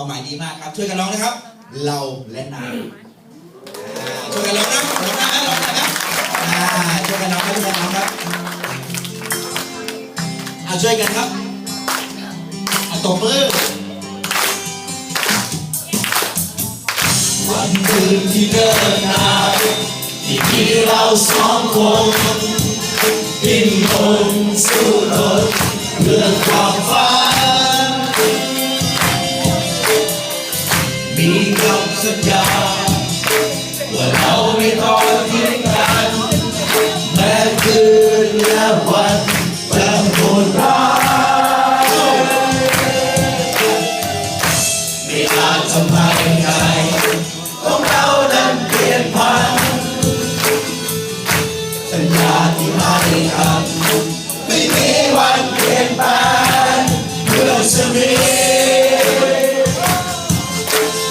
ความหมายดีมากครับช่วยกันร้องนะครับ เราและนายอ่าช่วยกันร้องนะร้องนะร้องนะอ่าช่วยกันร้องครับช่วยกันร้องครับเอาช่วยกันครับเอาตบมือวันคืนที่เดินทางที่มีเราสองคนดิ้นรนสู้รนเพื่อความ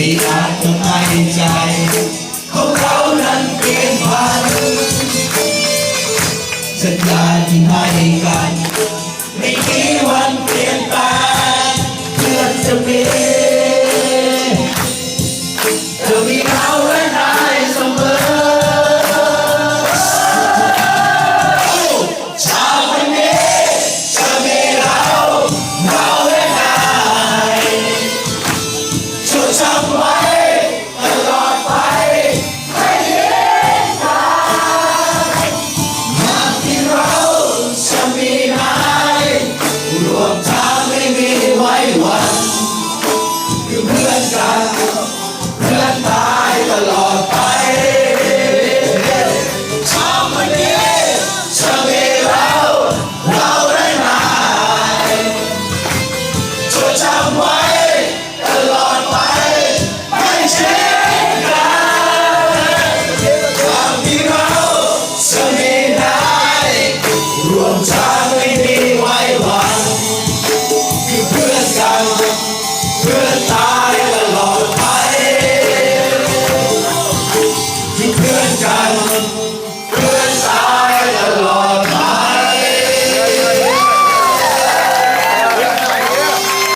มีอาจทำให้ใจของเขานั้นเปลี่ยนผันสัญญาที่ให้กันไม่มีวันเปลี่ยนแปลงเพื่อจะมี